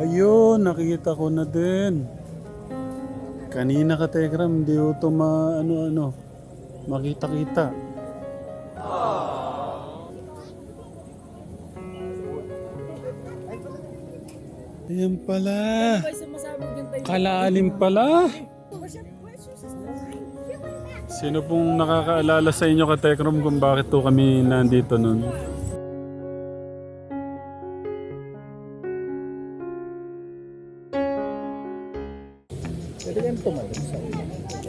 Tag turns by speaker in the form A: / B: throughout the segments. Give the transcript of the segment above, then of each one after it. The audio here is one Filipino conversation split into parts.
A: Ayun, nakita ko na din. Kanina ka, Tegram, hindi ko ito ma, ano-ano, makita-kita. Ayan pala. Kalalim pala. Sino pong nakakaalala sa inyo ka Tekram kung bakit to kami nandito nun?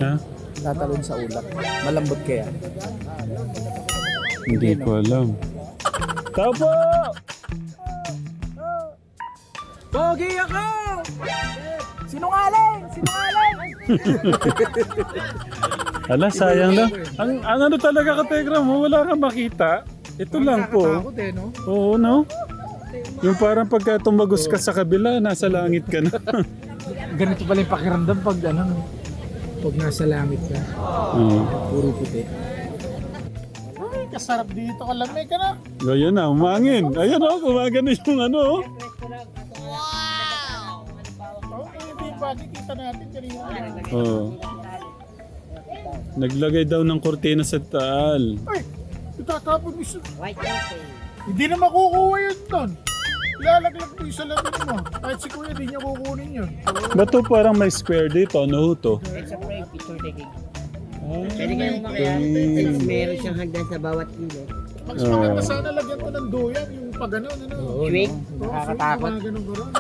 A: Ha?
B: Tatalon sa ulap. Malambot kaya.
A: Hindi ko alam. Tao po!
B: Pogi ako! Sinungaling! Sinungaling!
A: Ala, sayang lang. Ang, ang ano talaga ka Tekram, oh, wala kang makita. Ito lang po.
B: Nakakatakot eh, no?
A: Oo, no? Yung parang pagka tumagos ka sa kabila, nasa langit ka na.
B: Ganito pala yung pakiramdam pag ano, no? Pag nasa langit ka.
A: Oo.
B: Puro puti. Ay, kasarap dito. Kalamig ka na.
A: Ayan na, umangin. Ayan o, gumagano yung ano. oh.
B: Oh, hindi pa. Kikita natin kanina.
A: Oo. Naglagay daw ng kortina sa taal.
B: Ay! Itatapon mo siya. Hindi na makukuha yun doon. Ilalaglag mo yung salamin mo. Kahit si kuya, di niya kukunin yun.
A: Ba't to parang may square dito? Ano to?
C: It's a frame picture taking.
A: Ah,
C: Pwede kayong makaya.
A: okay.
C: Meron siyang hagdan sa bawat kilo.
B: Mas
A: Oo.
B: maganda sana lagyan ko ng duyan, yung pag ano, ano.
C: Quick.
B: Nakakatakot. Mga ganun gano'n.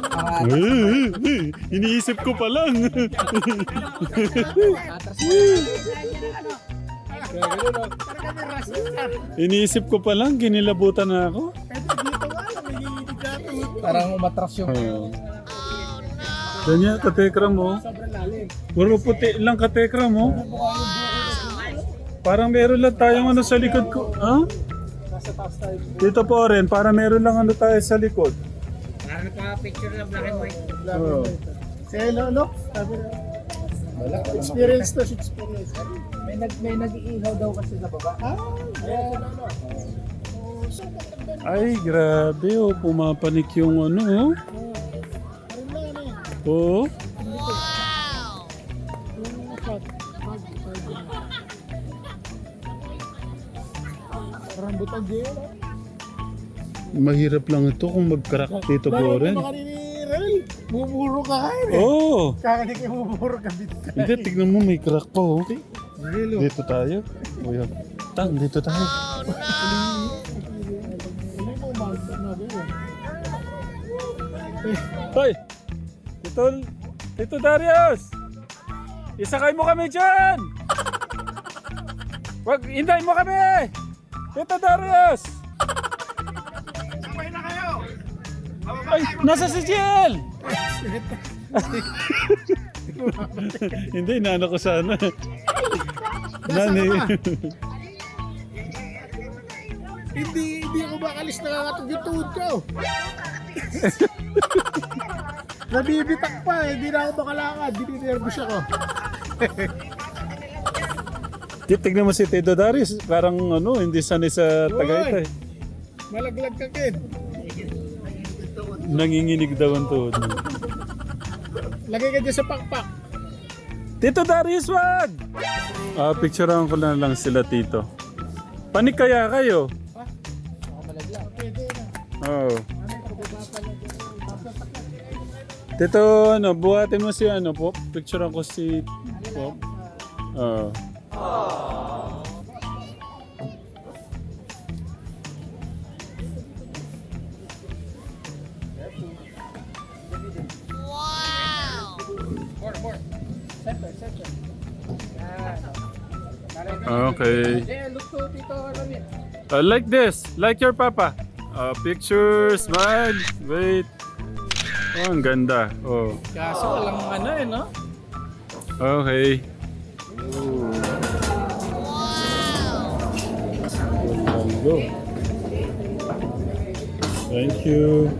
A: Eh, eh, eh, Iniisip ko pa lang. Iniisip ko pa lang, ginilabutan na ako.
B: Parang umatras yung
A: Oo. Ganyan, katekra mo.
B: sobrang lalim.
A: Puro puti lang katekra mo. Parang meron lang tayong ano sa likod ko. Ha?
B: Nasa taas tayo.
A: Dito po rin, para meron lang ano tayo sa likod.
C: Parang nagpa-picture na black and white.
A: Oo.
B: Si Lolo, sabi na. Experience to, experience. May nag may nag-iihaw daw kasi sa baba. Ah, yeah. Oh.
A: Ay, grabe oh. Pumapanik yung ano oh. Oo.
B: Yung. Parang butang jail. ah.
A: Mahirap lang ito kung mag-crack dito
B: Rel, buburo ka eh.
A: Oo.
B: Kaka di kayo buburo ka ka.
A: Hindi, tignan mo may crack pa oh.
B: Relo.
A: Dito tayo. Kuya. Tang, dito tayo.
B: Hindi
A: Hoy! Tito, Tito Darius! Isakay mo kami dyan! Wag, hintayin mo kami! Tito Darius!
B: Sabay na kayo!
A: Ay, nasa si Jill! Hindi, inaano ko sana. Nani.
B: Hindi, hindi ako makalis nakakatog yung tuhod ko. Nabibitak pa eh, hindi na ako makalakad, dininervous ako.
A: Tignan mo si Tito Darius, parang ano, hindi sanay sa Tagaytay.
B: Malaglag ka kid.
A: Nanginginig daw ang tuhod mo.
B: Lagay ka dyan sa pakpak.
A: Tito Darius, wag! Ah, picturean ko na lang sila, Tito. Panik kaya kayo?
B: Pwede
A: Tito, ano, buhatin mo si ano po. Picturean ko si Pop. Oo. Okay.
B: Eh, look to Tito Ramit.
A: Uh, like this, like your papa. Uh, picture, smile, wait. Oh, ang ganda. Oh.
B: Kaso walang ano eh, no?
A: Okay. Wow. Thank you.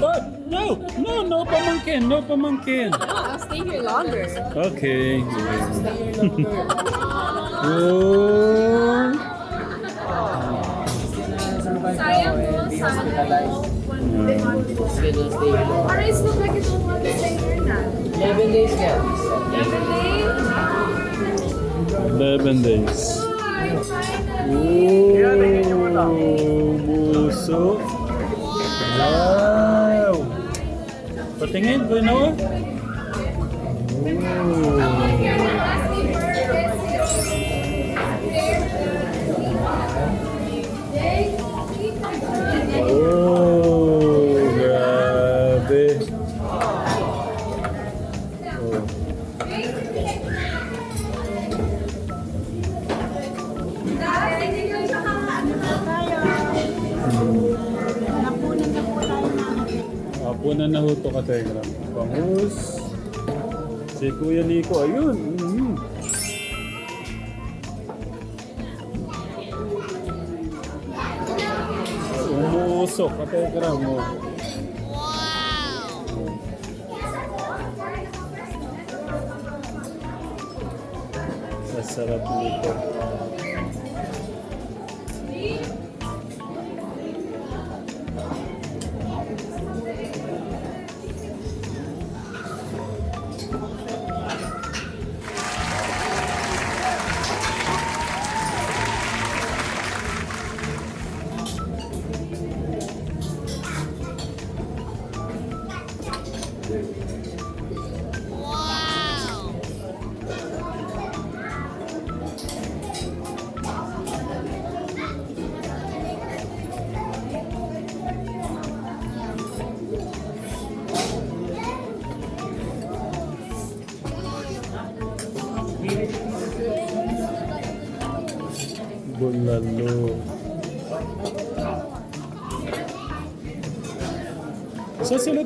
A: But no, no, no pamangkin, no pamangkin.
D: I'll stay here longer.
A: Okay. Oh.
E: Parents look like you don't want to stay here na.
C: 11 days ka.
E: 11 days?
A: 11 days. Oh, muso. Wow! Patingin, Bruno. Si Kuya Nico, ayun. Mhm. Umuusok ka, Telegram mo. Masarap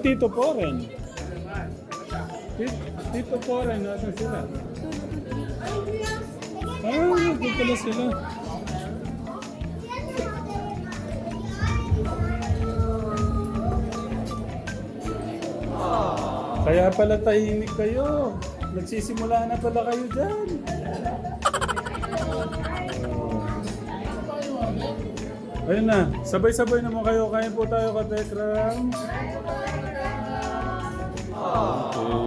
A: Tito Poren? Ti- Tito Poren, nasa sila? Ah, nandun pala sila. Kaya pala tahimik kayo. Nagsisimula na pala kayo dyan. Ayun na, sabay-sabay naman kayo. Kain po tayo ka Tekram. Okay.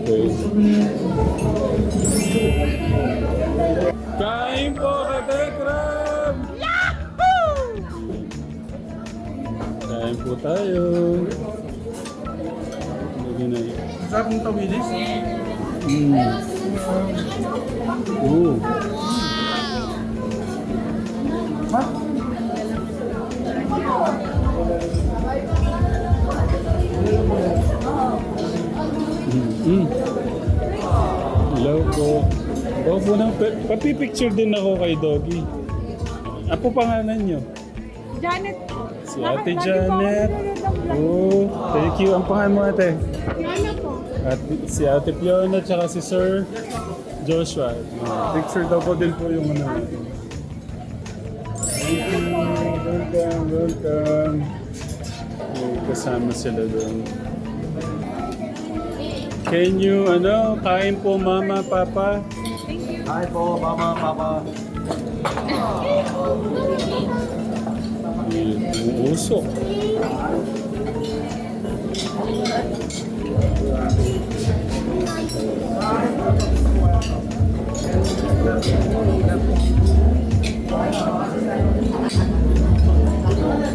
A: Okay. Kain po ka Tekram! Kain po tayo. Lagi na yun.
F: Sarap ng tawilis.
A: Mm. Ooh. Mm. Hello po. Oo po nang papipicture din ako kay Doggy. Ako pangalan niyo?
E: Janet,
A: Si Ate Janet. Oh, thank you. Ang pangalan mo ate?
E: Yana po.
A: At si Ate Fiona tsaka si Sir Joshua. Picture daw po din po yung ano. Thank you. Welcome, welcome. Kasama sila doon. Can you, ano, kain po mama, papa?
F: Hi po, mama, papa.
A: Umuusok.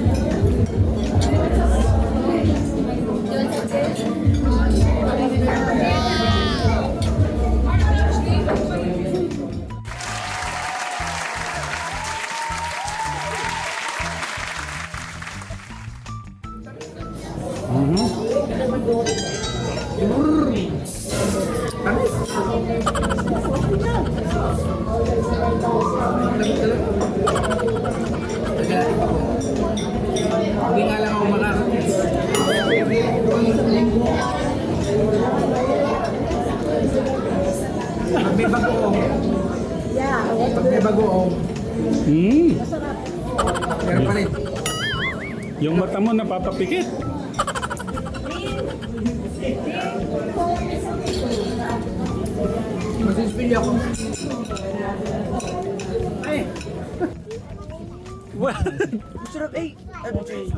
F: Hindi
A: Thank you.
F: Masispili ako.
A: What?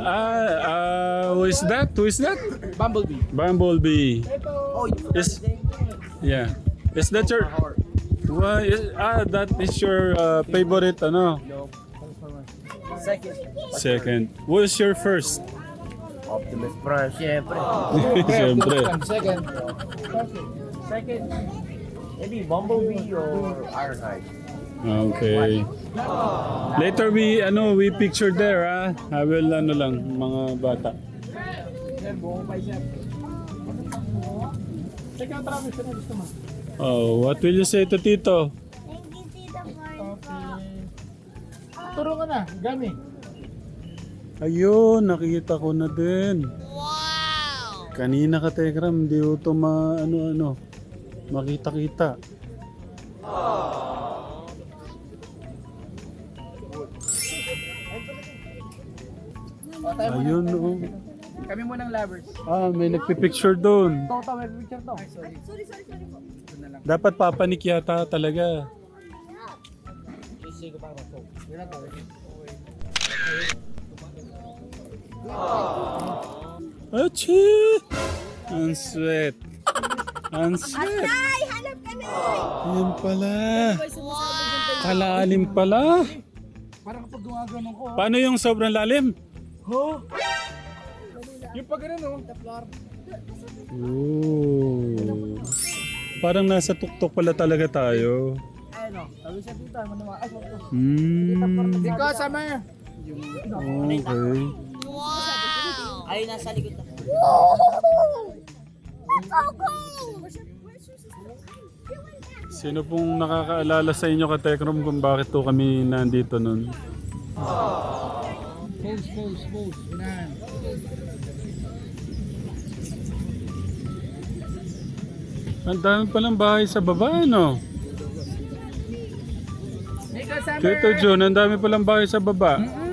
A: Ah, uh, who is that? Who is that?
F: Bumblebee.
A: Bumblebee. Oh, Is, yeah. Is that your... Why is, ah, that is your uh, favorite, ano?
C: Second.
A: Second. What is your first?
C: Optimus Prime. Siyempre.
A: Siyempre.
F: Second.
C: Second. Maybe Bumblebee or Ironhide.
A: Okay. Later we ano we picture there ah. I will ano lang mga bata. Oh, what will you say to Tito?
E: Thank you, Tita Marco.
F: Turo ka na. Gami.
A: Ayun, nakita ko na din. Wow! Kanina ka Tegram, di ko to ma ano ano makita-kita. Ayun oh.
F: Kami munang lovers.
A: Ah, may nagpipicture doon.
F: Ito, ito. May picture to.
E: Sorry, sorry, sorry po.
A: Dapat papanik yata talaga.
F: Yun na to.
A: Achi! Ang sweet. Ang sweet.
E: Ay, hanap ka na!
A: Yan pala. Kalalim pala.
F: Parang kapag gumagano ko.
A: Paano yung sobrang lalim?
F: Yung pag ganun, oh. The floor.
A: Ooh. Parang nasa tuktok pala talaga tayo.
F: Ano? Sabi siya dito. Ano naman? Ay, ito.
A: Hmm.
F: Because summer.
A: Okay.
C: Ay, nasa likod na.
E: Go, go!
A: Sino pong nakakaalala sa inyo ka Tekrom kung bakit to kami nandito nun?
F: Pose, pose, pose. Unahan.
A: Ang dami palang bahay sa baba, ano? Tito John, ang dami palang bahay sa baba.
F: Mm,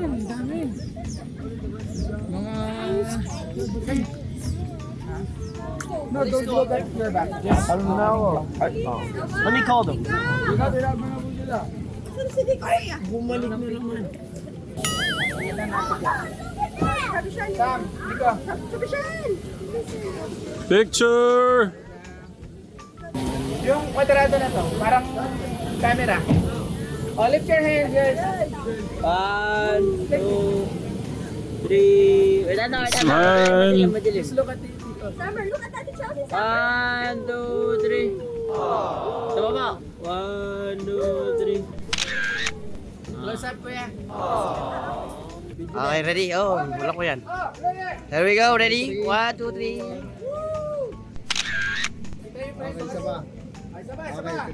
F: No, don't go back to your back. Yes. Ano na ako?
C: Let me call them.
F: Ikaw, tinabi na po sila.
C: Bumalik na naman.
F: Sam, ikaw.
A: Picture!
F: Yung kwadrado na to, parang camera. Oh, lift your hand, guys.
C: One, two, three. Wait, ano? Wait, ano?
A: Smile.
C: Madilim, madilim.
F: Look at it.
E: Summer, look at Daddy Chelsea.
C: One, two, three. Sa baba. One, two, three.
F: Close up ko yan.
C: Okay, ready? Oh, wala ko yan. Here we go, ready? One, two, three.
F: Okay, isa ba? Ay, isa ba, isa ba?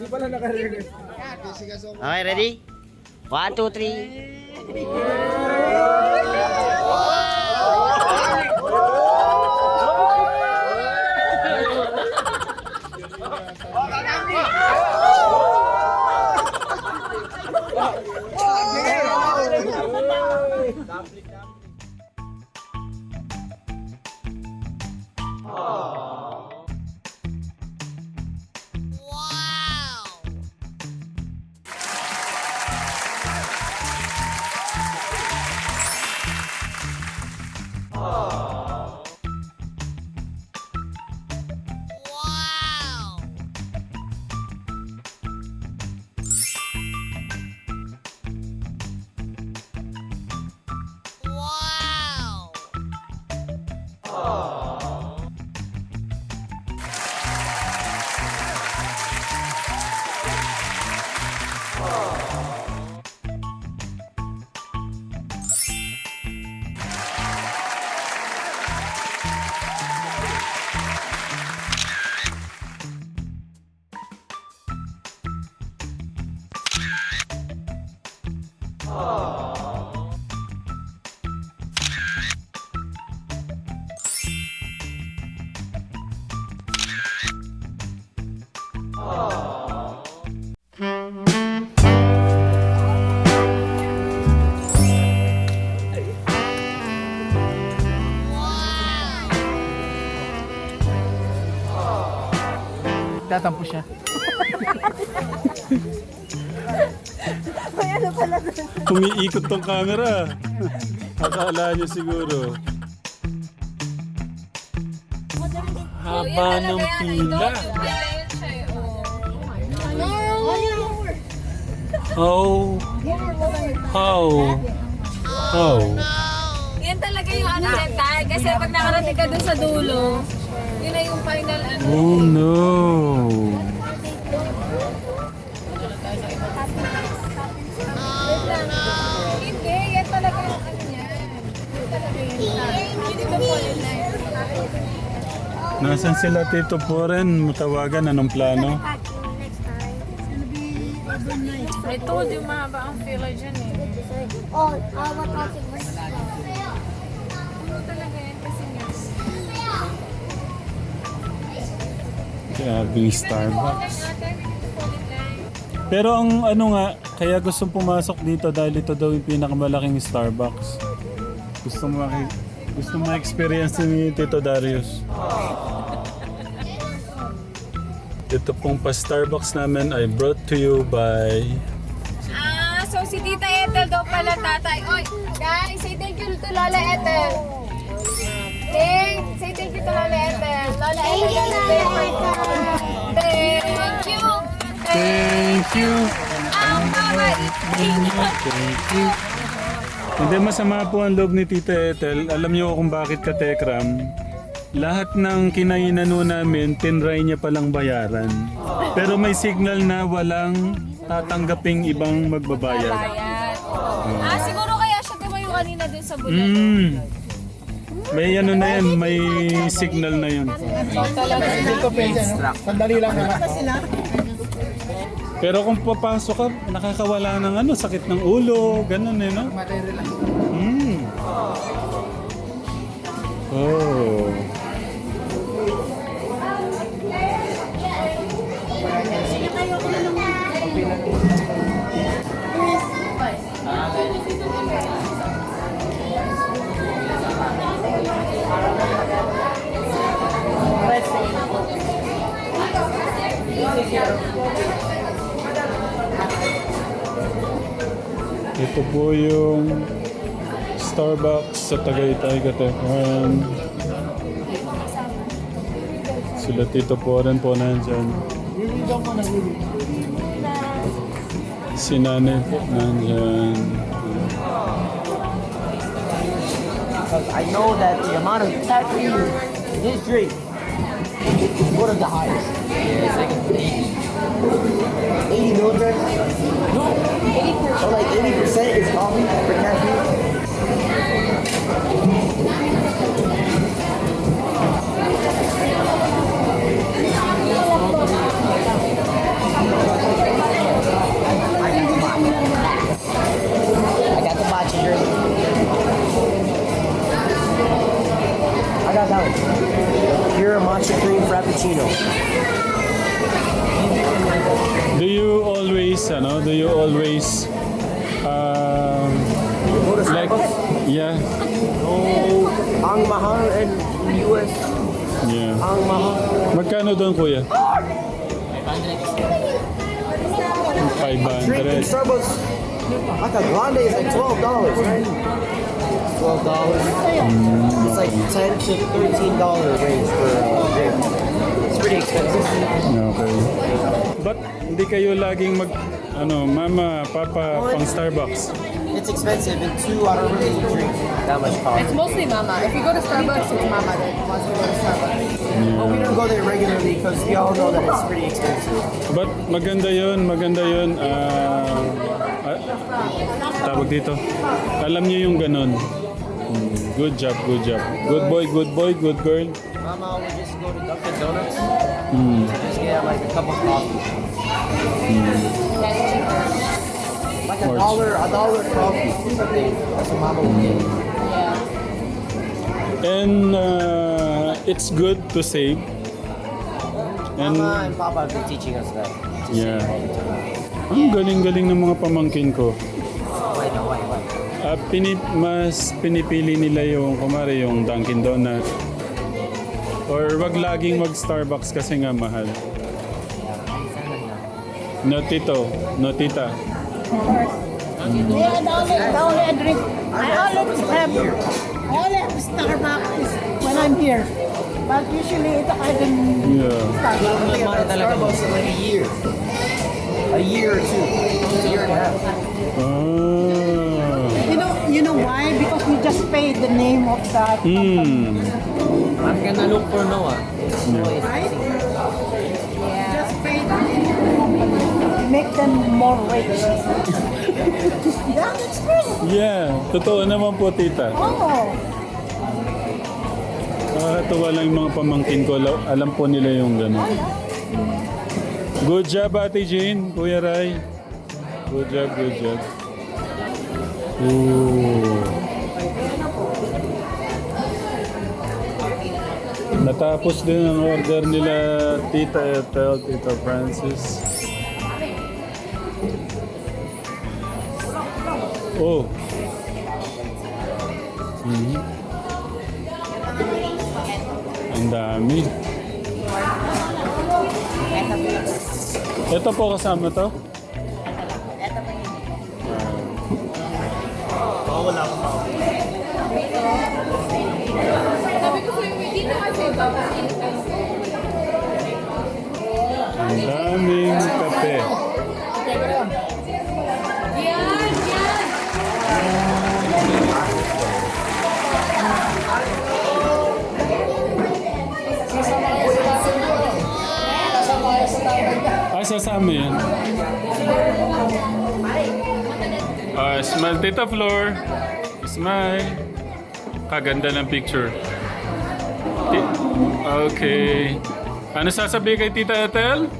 F: Di pala nakarelate.
C: Okay, ready? One, two, three. Oh!
F: Tatampo siya.
E: May ano pala doon.
A: Umiikot tong camera. Akala niyo siguro. Haba ng pila. How? How? How?
D: Yan talaga yung ano. Kasi pag nakarating ka dun sa dulo, yun na yung final ano.
A: Oh no!
D: Hindi, yan talaga yung ano niyan. Yan talaga yung Hindi ko po yun na
A: Nasaan sila Tito Poren? Matawagan, anong plano?
D: I told you mahaba ang filler dyan eh.
E: Oh, uh, what else
A: Grabe Starbucks. Pero ang ano nga, kaya gusto pumasok dito dahil ito daw yung pinakamalaking Starbucks. Gusto mo gusto mo experience ni Tito Darius. Ito pong pa-Starbucks namin ay brought to you by
D: Ah, so si Tita Ethel daw pala tatay. Oy, guys, say thank you to Lola Ethel. Thank, say thank you to Lola Ethel. Lola Ethel, Lola Ethel. Thank you.
A: Thank you!
D: Ang mabait.
A: Thank you! Hindi masama po ang loob ni Tita Ethel. Alam niyo kung bakit ka Tekram? Lahat ng kinainano namin, tinry niya palang bayaran. Pero may signal na walang tatanggaping ibang magbabayad.
D: Ah, siguro kaya siya tumayo kanina dun sa bulan.
A: Mm. May ano na yan, may signal na yun.
F: Sandali lang naman.
A: Pero kung papasok ka, nakakawala ng ano, sakit ng ulo, ganun eh, no? Mm. Oh. Po yung Starbucks sa Tagaytay, Katekram. Sila Tito po rin po nandyan. Si nanay po nandyan.
G: because I know that the amount of caffeine in this drink is one of the highest. Yeah, it's like 80. 80 milligrams? No. 80%. So like 80% is coffee for caffeine?
A: Magkano doon, kuya?
G: Drink in
A: 500.
G: Starbucks. Like a grande is like twelve dollars, right? Twelve dollars. It's like ten to thirteen dollar range for a drink. It's pretty expensive.
A: Okay. But hindi kayo laging mag, ano, mama, papa, pang Starbucks?
G: It's expensive, and two, I don't really drink that much coffee.
D: It's mostly mama. If you go to Starbucks, it's mama that wants to go to Starbucks.
G: But we don't go there regularly because we all know that it's pretty expensive.
A: But maganda yun, maganda yun. ah, ah, tawag dito. Alam niyo yung ganun. Mm, Good job, good job. Good boy, good boy, good girl.
G: Mama would just go to Dunkin' Donuts,
A: Mm.
G: just get like a cup of coffee. Like a dollar, a dollar coffee. Something. That's what Mama would get.
A: And uh, it's good to save. And,
G: Mama and Papa have been teaching us that. To
A: Yeah.
G: time.
A: ang galing-galing ng mga pamangkin ko.
G: Why no? Why? Why?
A: Ah, pini, mas pinipili nila yung, kumari, yung Dunkin' Donut. Or wag laging mag Starbucks kasi nga mahal. No tito, no tita.
H: Yeah, the only, the only I drink, I always have, I only have Starbucks when I'm here. But usually, ito kahit yung
A: Yeah.
H: Starbucks.
G: Money talaga Starbucks in like a year. A year or two. A year and a half.
A: Ah.
H: You know, you know why? Because we just paid the name of that
A: Hmm.
G: I'm gonna look for Noah.
H: right? Make them more rich. yeah, that's true.
A: Yeah, totoo naman po tita.
H: Oh,
A: Nakakatuwa lang yung mga pamangkin ko. Alam- Alam po nila yung gano'n. Good job, Ate Jane. Kuya Rai. Good job, good job. Ooh. Natapos din ang order nila Tita Ethel, Tita Francis. Oh. Mhm. Ang dami. Ito po kasama to? Ang daming kape. Ay, sasama yan. Ah, smile, Tita Flor. Smile. Kaganda ng picture. Okay. Ano sasabihin kay Tita Ethel?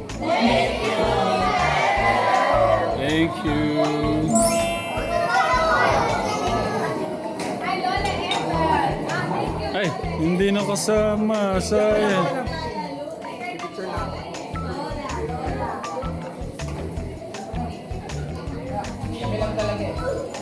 A: Thank you. Ay, hindi na kasama. Sayang.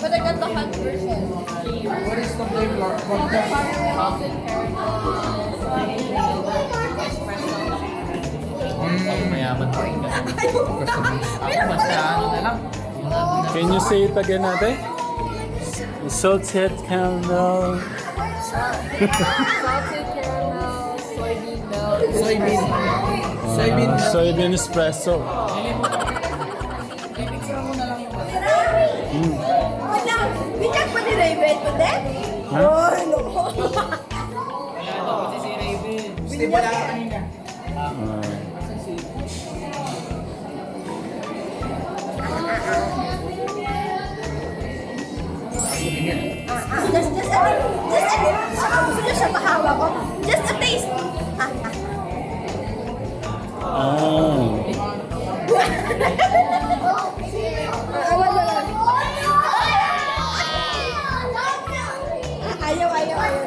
E: But I got the hot version.
C: Mayaman pa rin. Basta ano na lang.
A: Can you say it again ate? Salted caramel.
E: Salted caramel, soybean milk.
C: Soybean. Soybean.
A: Ah, soybean espresso.
E: Wala, di ka pa nila i-bet mo din?
A: Ha?
E: Oh, no.
A: Ah.
E: Just, just, just, just, saka gusto niya siya pahawa ko. Just a taste. Ah, ah.
A: Ah.
E: Awan na lang. Ayaw, ayaw, ayaw.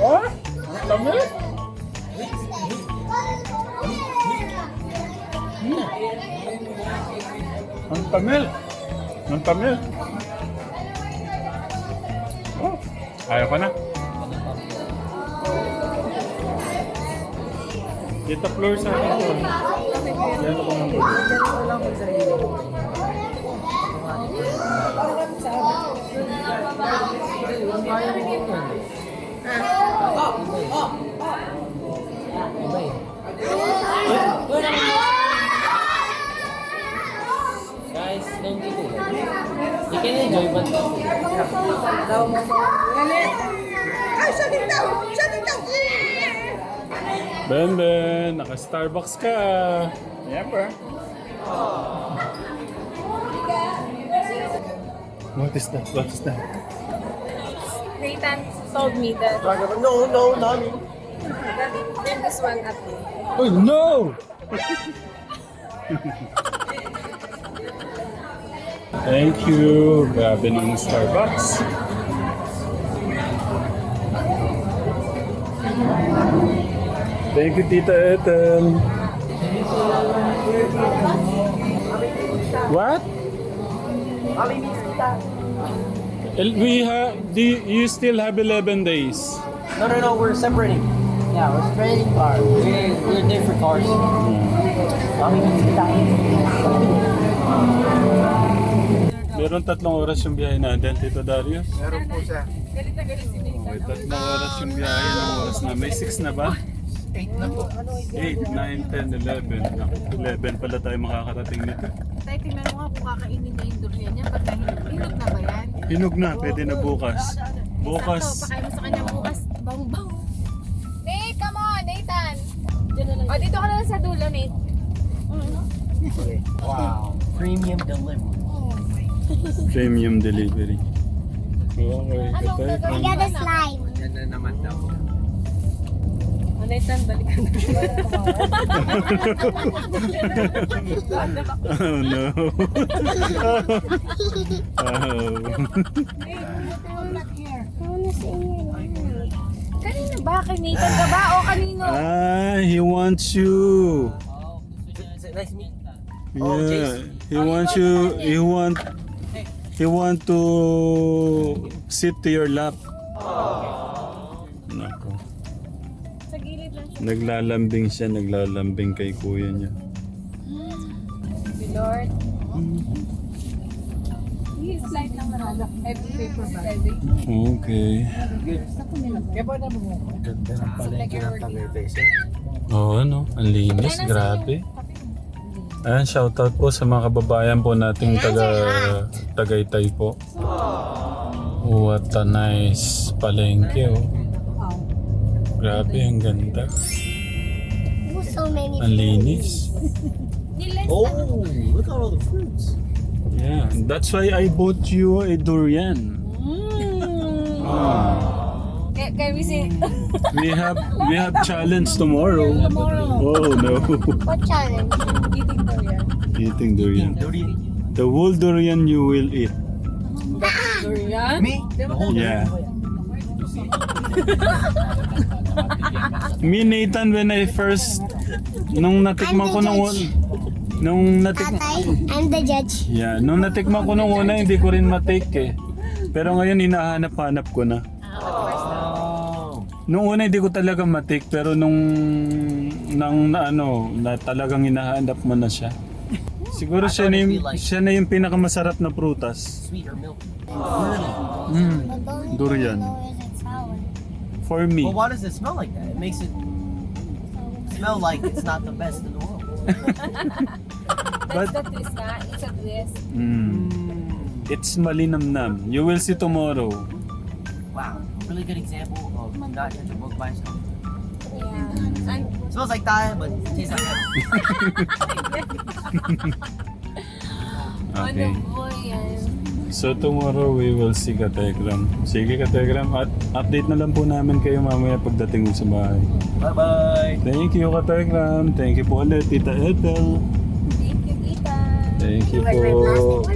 A: Oh? Ang tamis? Ang tamil. Ang tamil. Ayaw ko na. Dito floor sa akin to. Yan ako ng
C: You can enjoy, but
A: Ben Ben, naka-Starbucks ka.
F: Siyempre.
A: What is that? What is that?
D: Nathan told me that,
G: No, no, not me.
D: that this one at me.
A: Oh no! Thank you. Grabe ng Starbucks. Thank you, Tita Ethel. What? We have. Do you, you still have 11 days?
G: No, no, no, we're separating. Yeah, we're separating cars. We're, we're different cars. Hmm. To
A: Meron tatlong oras yung biyahe natin, Tito Darius.
F: Meron po siya.
A: Okay, tatlong oras yung biyahe ng oras na. May 6 na ba?
F: 8 na po.
A: 8, 9, 10, 11. Naku, 11 pala tayo makakarating nito.
D: Tay, tingnan mo nga kung kakainin niya yung durian niya. Pagka hinog, hinog na ba yan?
A: Hinog na, pwede na bukas. Bukas.
D: Sakto, pakain mo sa kanya bukas. Bang bang. Nate, come on, Nathan. O, dito ka na lang sa dulo, Nate.
G: Wow. Premium delivery.
A: Premium delivery. Okay, katay.
E: I got a slime.
D: O, Nathan, balik ka
A: Oh no. oh.
D: Kanino ba? Kay Nathan ka ba? O kanino?
A: Ah, he wants you.
G: Nice meet?
A: Yeah, he wants you. He want. He want to sit to your lap. Nako.
D: Sa gilid lang siya.
A: Naglalambing siya, naglalambing kay kuya niya.
D: Lord. He is light lang naman. Heavy paper bag.
A: Okay.
F: Kaya ba na mo? Ganda ng palengke ng Tagaytay sir.
A: Oo, ano? Ang linis, grabe. Ayan, shoutout po sa mga kababayan po nating taga Tagaytay po. What a nice palengke, oh. Grabe, ang ganda.
E: Oh, so many.
A: Ang linis.
G: Oh, look at all the fruits.
A: Yeah, that's why I bought you a durian. Ah.
D: Can, can we see?
A: We have we have challenge tomorrow. Oh no.
E: What challenge?
D: Eating durian.
A: Eating durian.
G: Durian.
A: The whole durian you will eat.
D: Durian?
G: Me? The whole
A: Yeah. Me Nathan when I first nung natikman ko nung nung natikman
E: Tatay, I'm the judge.
A: Yeah, nung natikman ko nung una hindi ko rin matake eh. Pero ngayon hinahanap-hanap ko na. Nung una hindi ko talaga matik pero nung nang na, ano, na talagang hinahanap mo na siya. Siguro siya na yung, siya na yung pinakamasarap na prutas.
G: Sweet or milk.
A: Mm,
E: But
A: durian. For me.
G: Well, why does it smell like that? It makes it smell like it's not the best in the world.
D: That's the twist nga. It's a twist.
A: Mm, it's malinamnam. You will see tomorrow.
G: Wow. Really good example of not judge a book by itself.
D: Yeah. And
G: smells like that, but tastes like that.
A: Okay. So tomorrow we will see Kategram. Sige Kategram, at update na lang po namin kayo mamaya pagdating sa bahay.
G: Bye-bye.
A: Thank you Kategram. Thank you po ulit Tita Ethel.
D: Thank you, Tita.
A: Thank you po.